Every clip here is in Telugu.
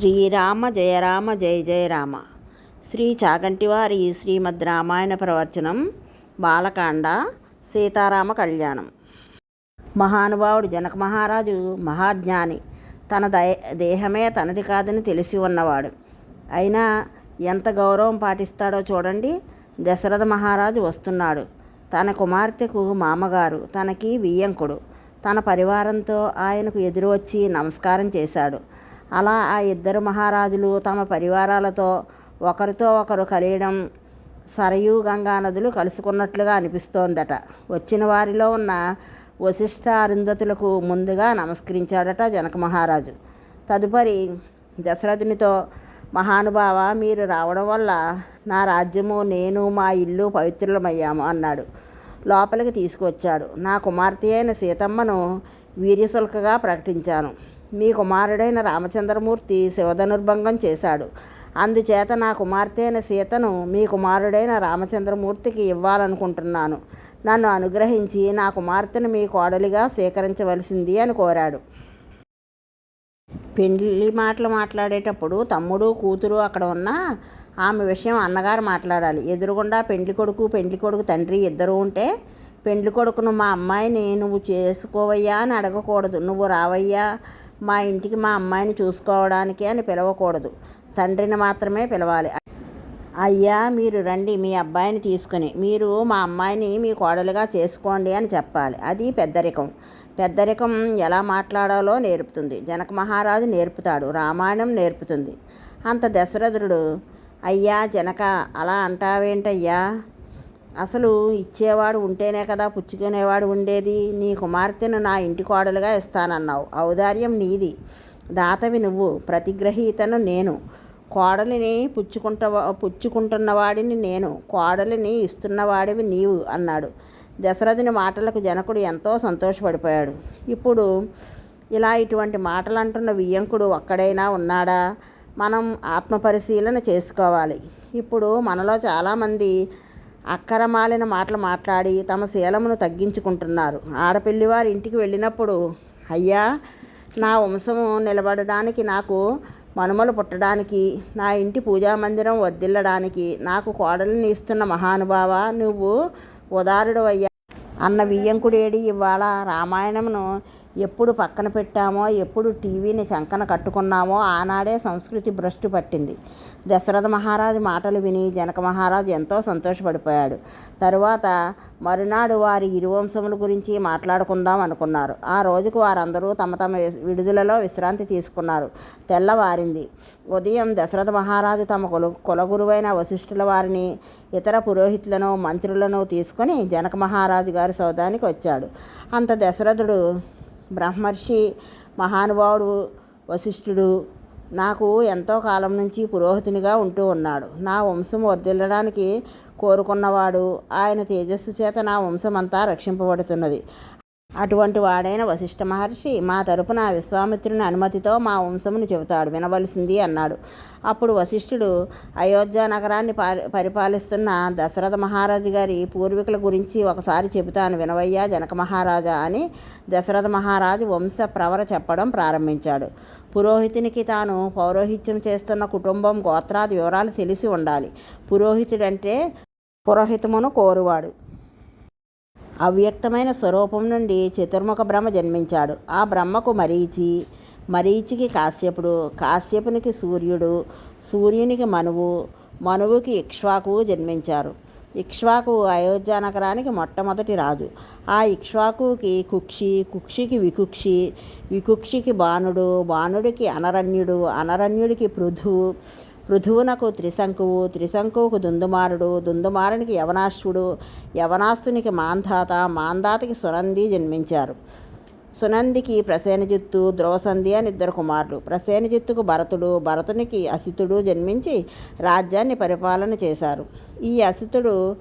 శ్రీరామ జయ రామ జయ జయ రామ. శ్రీ చాగంటివారి శ్రీమద్ రామాయణ ప్రవచనం బాలకాండ సీతారామ కళ్యాణం. మహానుభావుడు జనక మహారాజు మహాజ్ఞాని తన దేహమే తనది కాదని తెలిసి ఉన్నవాడు. అయినా ఎంత గౌరవం పాటిస్తాడో చూడండి దశరథ మహారాజు వస్తున్నాడు. తన కుమార్తెకు మామగారు తనకి వియ్యంకుడు. తన పరివారంతో ఆయనకు ఎదురు వచ్చి నమస్కారం చేశాడు. అలా ఆ ఇద్దరు మహారాజులు తమ పరివారాలతో ఒకరితో ఒకరు కలియడం సరయూ గంగా నదులు కలుసుకున్నట్లుగా అనిపిస్తోందట. వచ్చిన వారిలో ఉన్న వశిష్ఠ అరుంధతులకు ముందుగా నమస్కరించాడట జనక మహారాజు. తదుపరి దశరథునితో మహానుభావ మీరు రావడం వల్ల నా రాజ్యము నేను మా ఇల్లు పవిత్రులమయ్యాము అన్నాడు. లోపలికి తీసుకువచ్చాడు. నా కుమార్తె అయిన సీతమ్మను వీర్యశుల్కగా ప్రకటించాను. మీ కుమారుడైన రామచంద్రమూర్తి శివధనుర్భంగం చేశాడు. అందుచేత నా కుమార్తె అయిన సీతను మీ కుమారుడైన రామచంద్రమూర్తికి ఇవ్వాలనుకుంటున్నాను. నన్ను అనుగ్రహించి నా కుమార్తెను మీ కోడలిగా స్వీకరించవలసింది అని కోరాడు. పెళ్ళి మాటలు మాట్లాడేటప్పుడు తమ్ముడు కూతురు అక్కడ ఉన్న ఆమె విషయం అన్నగారు మాట్లాడాలి. ఎదురుగుండా పెండ్లి కొడుకు పెండ్లి కొడుకు తండ్రి ఇద్దరు ఉంటే పెండ్లి కొడుకును మా అమ్మాయిని నువ్వు చేసుకోవయ్యా అని అడగకూడదు. నువ్వు రావయ్యా మా ఇంటికి మా అమ్మాయిని చూసుకోవడానికి అని పిలవకూడదు. తండ్రిని మాత్రమే పిలవాలి. అయ్యా మీరు రండి మీ అబ్బాయిని తీసుకుని మీరు మా అమ్మాయిని మీ కోడలుగా చేసుకోండి అని చెప్పాలి. అది పెద్దరికం. పెద్దరికం ఎలా మాట్లాడాలో నేర్పుతుంది. జనక మహారాజు నేర్పుతాడు. రామాయణం నేర్పుతుంది. అంత దశరథుడు అయ్యా జనక అలా అంటావేంటయ్యా? అసలు ఇచ్చేవాడు ఉంటేనే కదా పుచ్చుకునేవాడు ఉండేది. నీ కుమార్తెను నా ఇంటి కోడలుగా ఇస్తానన్నావు. ఔదార్యం నీది. దాతవి నువ్వు. ప్రతిగ్రహీతను నేను. కోడలిని పుచ్చుకుంట పుచ్చుకుంటున్నవాడిని నేను. కోడలిని ఇస్తున్నవాడివి నీవు అన్నాడు. దశరథుని మాటలకు జనకుడు ఎంతో సంతోషపడిపోయాడు. ఇప్పుడు ఇలా ఇటువంటి మాటలు అంటున్న వియ్యంకుడు ఒక్కడైనా ఉన్నాడా? మనం ఆత్మపరిశీలన చేసుకోవాలి. ఇప్పుడు మనలో చాలామంది అక్కరమాలిన మాటలు మాట్లాడి తమ శీలమును తగ్గించుకుంటున్నారు. ఆడపిల్లివారి ఇంటికి వెళ్ళినప్పుడు అయ్యా నా వంశము నిలబడడానికి నాకు మనుమలు పుట్టడానికి నా ఇంటి పూజా మందిరం వర్ధిల్లడానికి నాకు కోడలిని ఇస్తున్న మహానుభావ నువ్వు ఉదారుడు అయ్యా అన్న వియ్యంకుడేడి ఇవాళ రామాయణమును ఎప్పుడు పక్కన పెట్టామో ఎప్పుడు టీవీని చంకన కట్టుకున్నామో ఆనాడే సంస్కృతి భ్రష్టు పట్టింది. దశరథ మహారాజు మాటలు విని జనక మహారాజు ఎంతో సంతోషపడిపోయాడు. తరువాత మరునాడు వారి ఇరువంశముల గురించి మాట్లాడుకుందాం అనుకున్నారు. ఆ రోజుకు వారందరూ తమ తమ విడుదలలో విశ్రాంతి తీసుకున్నారు. తెల్లవారింది. ఉదయం దశరథ మహారాజు తమ కుల కులగురువైన వశిష్ఠుల వారిని ఇతర పురోహితులను మంత్రులను తీసుకొని జనక మహారాజు గారి సౌదానికి వచ్చాడు. అంత దశరథుడు బ్రహ్మర్షి మహానుభావుడు వశిష్ఠుడు నాకు ఎంతో కాలం నుంచి పురోహితునిగా ఉంటూ ఉన్నాడు. నా వంశం వర్ధిల్లడానికి కోరుకున్నవాడు. ఆయన తేజస్సు చేత నా వంశం అంతా రక్షింపబడుతున్నది. అటువంటి వాడైన వశిష్ఠ మహర్షి మా తరపున విశ్వామిత్రుని అనుమతితో మా వంశమును చెబుతాడు వినవలసింది అన్నాడు. అప్పుడు వశిష్ఠుడు అయోధ్య నగరాన్ని పరిపాలిస్తున్న దశరథ మహారాజు గారి పూర్వీకుల గురించి ఒకసారి చెబుతాను వినవయ్యా జనక మహారాజా అని దశరథ మహారాజు వంశ ప్రవర చెప్పడం ప్రారంభించాడు. పురోహితునికి తాను పౌరోహిత్యం చేస్తున్న కుటుంబం గోత్రాది వివరాలు తెలిసి ఉండాలి. పురోహితుడంటే పురోహితమును కోరువాడు. అవ్యక్తమైన స్వరూపం నుండి చతుర్ముఖ బ్రహ్మ జన్మించాడు. ఆ బ్రహ్మకు మరీచి మరీచికి కాశ్యపుడు కాశ్యపునికి సూర్యుడు సూర్యునికి మనువు మనువుకి ఇక్ష్వాకు జన్మించారు. ఇక్ష్వాకు అయోధ్య నగరానికి మొట్టమొదటి రాజు. ఆ ఇక్ష్వాకుకి కుక్షి కుక్షికి వికుక్షి వికుక్షికి బాణుడు బాణుడికి అనరణ్యుడు అనరణ్యుడికి పృథు పృథువునకు త్రిశంకువు త్రిశంకువుకు దుందుమారుడు దుందుమారునికి యవనాశ్వుడు యవనాస్తునికి మాంధాత మాంధాతకి సునంది జన్మించారు. సునందికి ప్రసేనజిత్తు ధ్రువసంధి అని ఇద్దరు కుమారుడు ప్రసేనజిత్తుకు భరతుడు భరతునికి అసితుడు జన్మించి రాజ్యాన్ని పరిపాలన చేశారు. ఈ అసితుడు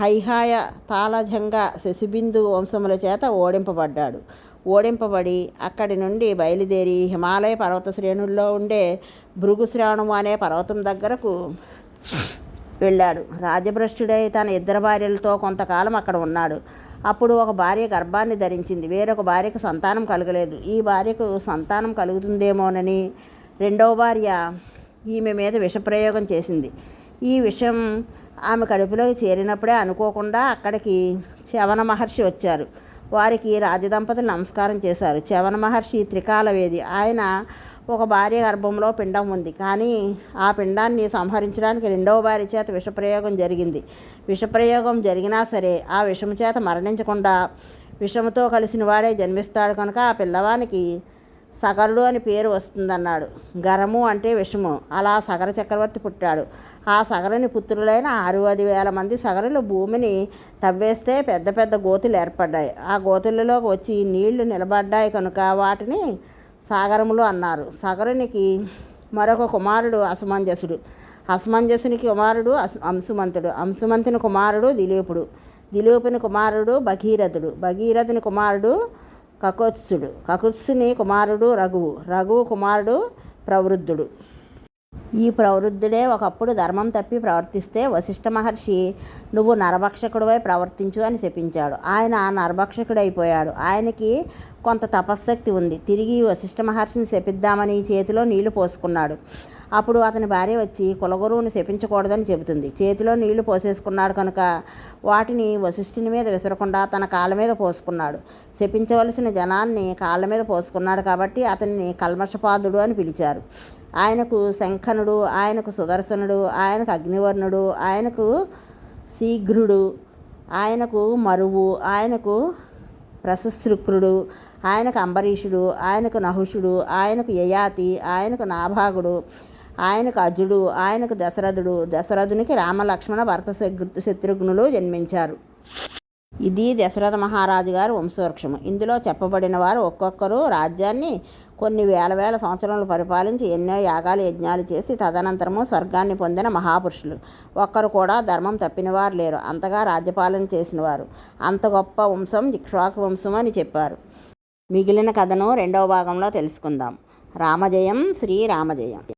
హైహాయ తాళజంగ శశిబిందు వంశముల చేత ఓడింపబడ్డాడు. ఓడింపబడి అక్కడి నుండి బయలుదేరి హిమాలయ పర్వత శ్రేణుల్లో ఉండే భృగుశ్రావణము అనే పర్వతం దగ్గరకు వెళ్ళాడు. రాజభ్రష్టుడై తన ఇద్దరు భార్యలతో కొంతకాలం అక్కడ ఉన్నాడు. అప్పుడు ఒక భార్య గర్భాన్ని ధరించింది. వేరొక భార్యకు సంతానం కలగలేదు. ఈ భార్యకు సంతానం కలుగుతుందేమోనని రెండవ భార్య ఈమె మీద విషప్రయోగం చేసింది. ఈ విషయం ఆమె కడుపులోకి చేరినప్పుడే అనుకోకుండా అక్కడికి శవన మహర్షి వచ్చారు. వారికి రాజదంపతులు నమస్కారం చేశారు. చవన మహర్షి త్రికాలవేది. ఆయన ఒక భార్య గర్భంలో పిండం ఉంది. కానీ ఆ పిండాన్ని సంహరించడానికి రెండవ భార్య చేత విషప్రయోగం జరిగింది. విషప్రయోగం జరిగినా సరే ఆ విషము చేత మరణించకుండా విషముతో కలిసిన వాడే జన్మిస్తాడు కనుక ఆ పిల్లవానికి సగరుడు అని పేరు వస్తుందన్నాడు. గరము అంటే విషము. అలా సగర చక్రవర్తి పుట్టాడు. ఆ సగరుని పుత్రులైన ఆరు వేల మంది సగరులు భూమిని తవ్వేస్తే పెద్ద పెద్ద గోతులు ఏర్పడ్డాయి. ఆ గోతులలోకి వచ్చి నీళ్ళు నిలబడ్డాయి కనుక వాటిని సాగరములు అన్నారు. సగరునికి మరొక కుమారుడు అసమంజసుడు అసమంజసునికి కుమారుడు అస్ అంశుమంతుడు అంశుమంతుని కుమారుడు దిలీపుడు. దిలీపుని కుమారుడు భగీరథుడు. భగీరథుని కుమారుడు కకోత్సుడు. కకుత్సుని కుమారుడు రఘువు. రఘువు కుమారుడు ప్రవృద్ధుడు. ఈ ప్రవృద్ధుడే ఒకప్పుడు ధర్మం తప్పి ప్రవర్తిస్తే వశిష్ఠ మహర్షి నువ్వు నరభక్షకుడివై ప్రవర్తించు అని చెప్పించాడు ఆయన నరభక్షకుడైపోయాడు. ఆయనకి కొంత తపశ్శక్తి ఉంది. తిరిగి వశిష్ఠ మహర్షిని శపిద్దామని చేతిలో నీళ్ళు పోసుకున్నాడు. అప్పుడు అతని భార్య వచ్చి కులగురువుని శపించకూడదని చెబుతుంది. చేతిలో నీళ్ళు పోసేసుకున్నాడు కనుక వాటిని వశిష్ఠుని మీద విసరకుండా తన కాళ్ళ మీద పోసుకున్నాడు. శపించవలసిన జనాన్ని కాళ్ళ మీద పోసుకున్నాడు కాబట్టి అతన్ని కల్మషపాదుడు అని పిలిచారు. ఆయనకు శంఖనుడు ఆయనకు సుదర్శనుడు ఆయనకు అగ్నివర్ణుడు ఆయనకు శీఘ్రుడు ఆయనకు మరువు ఆయనకు ప్రశస్త్రుక్రుడు ఆయనకు అంబరీషుడు ఆయనకు నహుషుడు ఆయనకు యయాతి ఆయనకు నాభాగుడు ఆయనకు అజుడు ఆయనకు దశరథుడు దశరథునికి రామలక్ష్మణ భరత శత్రుఘ్నులు జన్మించారు. ఇది దశరథ మహారాజు గారి వంశవృక్షము. ఇందులో చెప్పబడిన వారు ఒక్కొక్కరు రాజ్యాన్ని కొన్ని వేల వేల సంవత్సరాలు పరిపాలించి ఎన్నో యాగాలు యజ్ఞాలు చేసి తదనంతరము స్వర్గాన్ని పొందిన మహాపురుషులు. ఒక్కరు కూడా ధర్మం తప్పినవారు లేరు. అంతగా రాజ్యపాలన చేసినవారు అంత గొప్ప వంశం ఇక్ష్వాకు వంశం అని చెప్పారు. మిగిలిన కథను రెండవ భాగంలో తెలుసుకుందాం. రామజయం శ్రీ రామజయం.